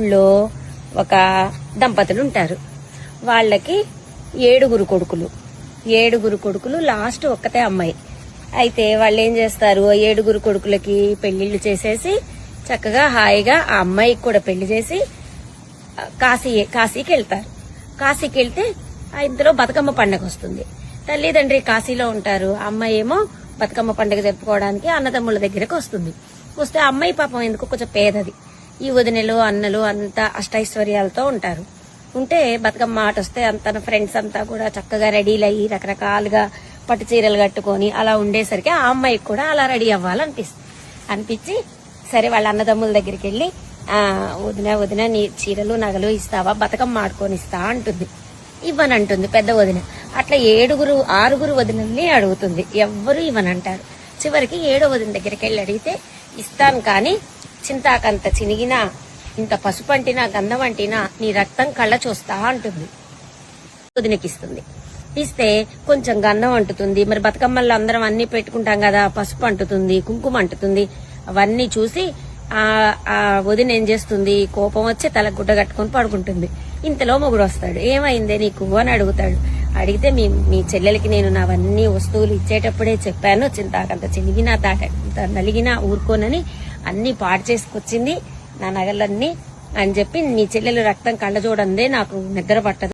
ఊళ్ళో ఒక దంపతులు ఉంటారు వాళ్ళకి ఏడుగురు కొడుకులు. ఏడుగురు కొడుకులు లాస్ట్ ఒక్కతే అమ్మాయి. అయితే వాళ్ళు ఏం చేస్తారు ఏడుగురు కొడుకులకి పెళ్ళిళ్ళు చేసేసి చక్కగా హాయిగా ఆ అమ్మాయికి కూడా పెళ్ళి చేసి కాశీ కాశీకి వెళ్తారు కాశీకి వెళ్తే ఆ ఇంతలో బతుకమ్మ పండగ వస్తుంది తల్లిదండ్రి కాశీలో ఉంటారు. అమ్మాయి ఏమో బతుకమ్మ పండగ జరుపుకోవడానికి అన్నదమ్ముల దగ్గరకు వస్తుంది. వస్తే అమ్మాయి పాపం ఎందుకు కొంచెం పేదది. ఈ వదినలు అన్నలు అంతా అష్టైశ్వర్యాలతో ఉంటారు. ఉంటే బతుకమ్మ ఆట వస్తే అంత ఫ్రెండ్స్ అంతా కూడా చక్కగా రెడీలు అయ్యి రకరకాలుగా పట్టు చీరలు కట్టుకొని అలా ఉండేసరికి ఆ అమ్మాయికి కూడా అలా రెడీ అవ్వాలనిపిస్తుంది. అనిపించి సరే వాళ్ళ అన్నదమ్ముల దగ్గరికి వెళ్ళి ఆ వదిన వదిన నీ చీరలు నగలు ఇస్తావా? బతుకమ్మ ఆడుకొని ఇస్తా అంటుంది. ఇవ్వనంటుంది పెద్ద వదిన. అట్లా ఏడుగురు ఆరుగురు వదినల్ని అడుగుతుంది. ఎవ్వరు ఇవ్వనంటారు. చివరికి ఏడో వదిన దగ్గరికి వెళ్ళి అడిగితే ఇస్తాను కానీ చింతాకంత చినిగినా ఇంత పసుపంటినా గంధం అంటినా నీ రక్తం కళ్ళ చూస్తా అంటుంది. వదినకిస్తుంది. ఇస్తే కొంచెం గంధం అంటుతుంది. మరి బతుకమ్మల్లో అందరం అన్ని పెట్టుకుంటాం కదా పసుపు అంటుతుంది కుంకుమ అంటుతుంది. అవన్నీ చూసి ఆ ఆ వదిన ఏం చేస్తుంది? కోపం వచ్చి తల గుడ్డ కట్టుకొని పడుకుంటుంది. ఇంతలో మొగుడు వస్తాడు. ఏమైందే నీకు? అని అడుగుతాడు. అడిగితే మీ మీ చెల్లెలకి నేను నావన్నీ వస్తువులు ఇచ్చేటప్పుడే చెప్పాను. చింతాకంత చినిగినా తాట నలిగినా ఊరుకోనని అన్ని పాడు చేసుకొచ్చింది నా నగలన్నీ అని చెప్పి మీ చెల్లెలు రక్తం కళ్ళ చూడందే నాకు నిద్ర పట్టదు.